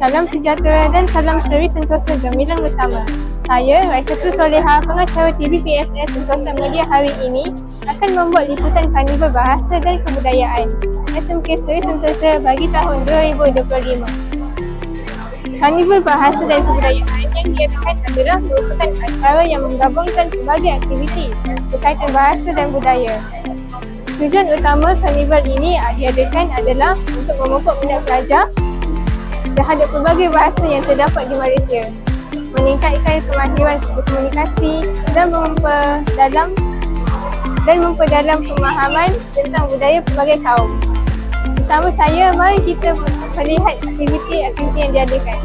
Salam sejahtera dan salam seri Sentosa Gemilang bersama. Saya, Raisatul Soleha, pengacara TV PSS Sentosa Media hari ini akan membuat liputan karnival bahasa dan kebudayaan SMK Seri Sentosa bagi tahun 2025. Karnival bahasa dan kebudayaan yang diadakan adalah merupakan acara yang menggabungkan pelbagai aktiviti berkaitan bahasa dan budaya. Tujuan utama karnival ini diadakan adalah untuk memupuk minat pelajar terhadap pelbagai bahasa yang terdapat di Malaysia meningkatkan kemahiran berkomunikasi dan memperdalam dan memperdalam pemahaman tentang budaya pelbagai kaum. Bersama saya, mari kita melihat aktiviti-aktiviti yang diadakan.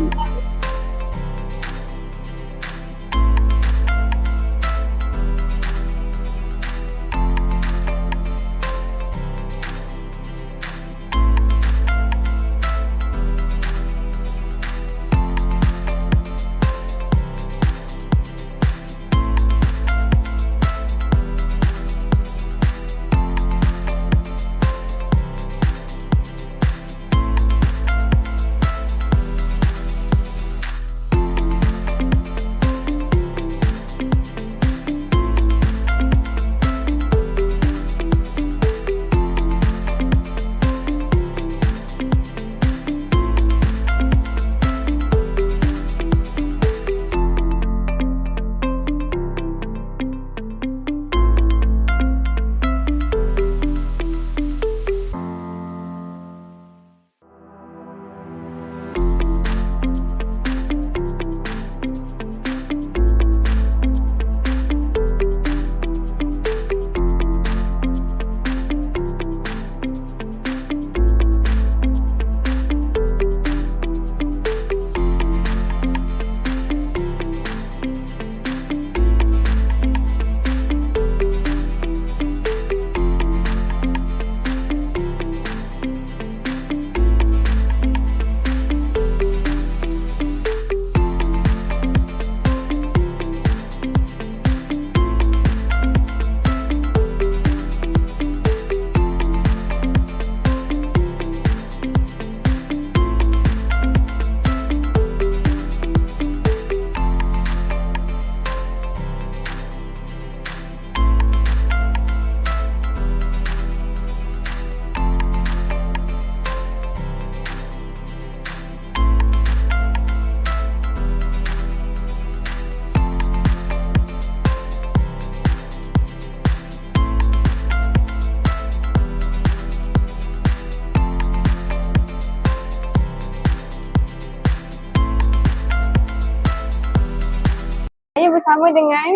Bersama dengan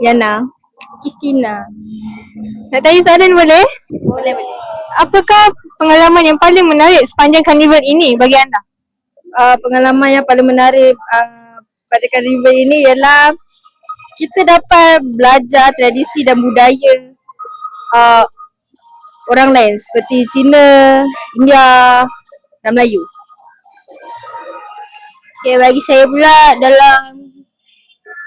Yana. Kristina. Nak tanya soalan boleh? Boleh boleh. Apakah pengalaman yang paling menarik sepanjang karnival ini bagi anda? Uh, pengalaman yang paling menarik uh, pada karnival ini ialah kita dapat belajar tradisi dan budaya uh, orang lain seperti Cina, India dan Melayu. Okay, bagi saya pula dalam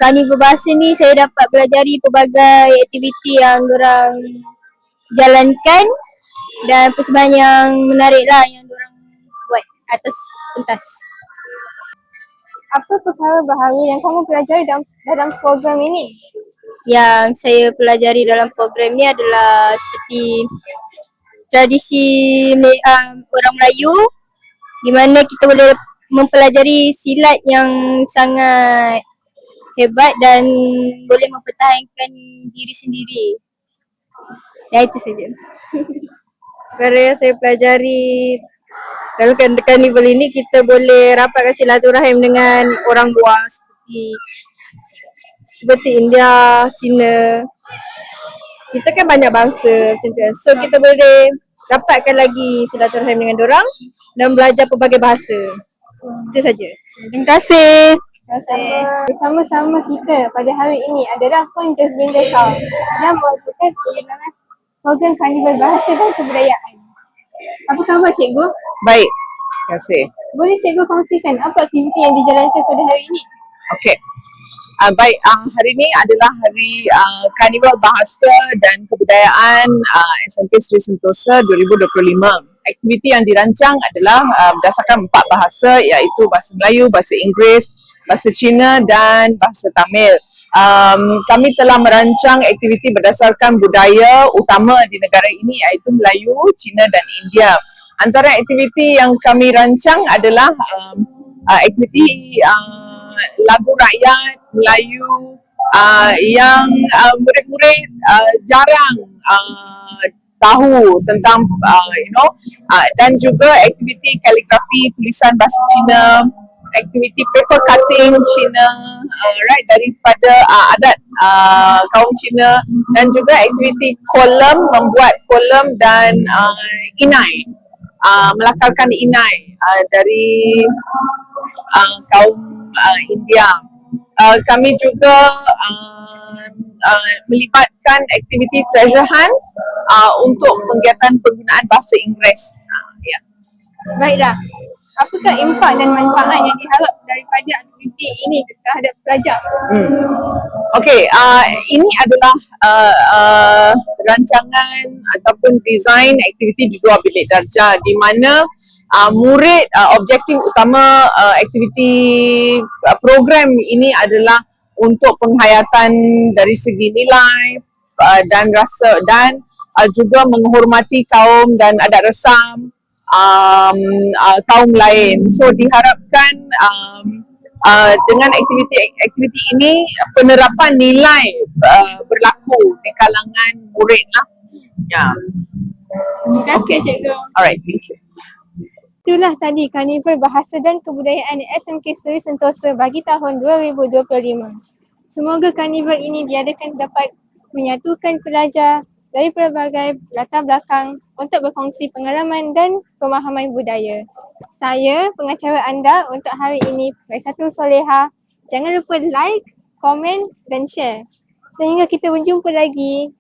karnival bahasa ni saya dapat pelajari pelbagai aktiviti yang orang jalankan dan persembahan yang menarik lah yang orang buat atas pentas. Apa perkara baharu yang kamu pelajari dalam, dalam program ini? Yang saya pelajari dalam program ni adalah seperti tradisi uh, orang Melayu di mana kita boleh mempelajari silat yang sangat hebat dan boleh mempertahankan diri sendiri. Ya itu saja. Perkara yang saya pelajari dalam kan- karnival ini kita boleh rapatkan silaturahim dengan orang luar seperti seperti India, Cina. Kita kan banyak bangsa macam tu. So kita boleh dapatkan lagi silaturahim dengan orang dan belajar pelbagai bahasa. Itu saja. Terima kasih. Bersama, bersama-sama kita pada hari ini adalah Puan Jasmine Dekau yang melakukan penyelenggaraan program Karnival Bahasa dan Kebudayaan. Apa khabar cikgu? Baik, terima kasih. Boleh cikgu kongsikan apa aktiviti yang dijalankan pada hari ini? Okey. Uh, baik, uh, hari ini adalah hari uh, Karnival Bahasa dan Kebudayaan uh, SMP Sri Sentosa 2025. aktiviti yang dirancang adalah uh, berdasarkan empat bahasa iaitu bahasa Melayu, bahasa Inggeris, bahasa Cina dan bahasa Tamil. Um, kami telah merancang aktiviti berdasarkan budaya utama di negara ini iaitu Melayu, Cina dan India. Antara aktiviti yang kami rancang adalah um, uh, aktiviti uh, lagu rakyat Melayu uh, yang uh, murid-murid uh, jarang uh, tahu tentang uh, you know uh, dan juga aktiviti kaligrafi tulisan bahasa Cina aktiviti paper cutting Cina uh, right daripada uh, adat uh, kaum Cina dan juga aktiviti kolam membuat kolam dan uh, inai uh, melakarkan inai uh, dari uh, kaum uh, India uh, kami juga uh, uh, melibatkan aktiviti treasure hunt uh, untuk kegiatan penggunaan bahasa Inggeris. Uh, ya. Baiklah. Apakah impak dan manfaat yang diharap daripada aktiviti ini terhadap pelajar? Hmm. Okey, uh, ini adalah uh, uh, rancangan ataupun design aktiviti di dua bilik darjah di mana uh, murid uh, objektif utama uh, aktiviti uh, program ini adalah untuk penghayatan dari segi nilai uh, dan rasa dan uh, juga menghormati kaum dan adat resam um, uh, kaum lain. So diharapkan um, uh, dengan aktiviti-aktiviti ini penerapan nilai uh, berlaku di kalangan murid lah. Ya. Terima kasih cikgu. Alright, thank you. Itulah tadi Karnival Bahasa dan Kebudayaan SMK Seri Sentosa bagi tahun 2025. Semoga karnival ini diadakan dapat menyatukan pelajar dari pelbagai latar belakang untuk berkongsi pengalaman dan pemahaman budaya. Saya, pengacara anda untuk hari ini, Raisatul Soleha. Jangan lupa like, komen dan share. Sehingga kita berjumpa lagi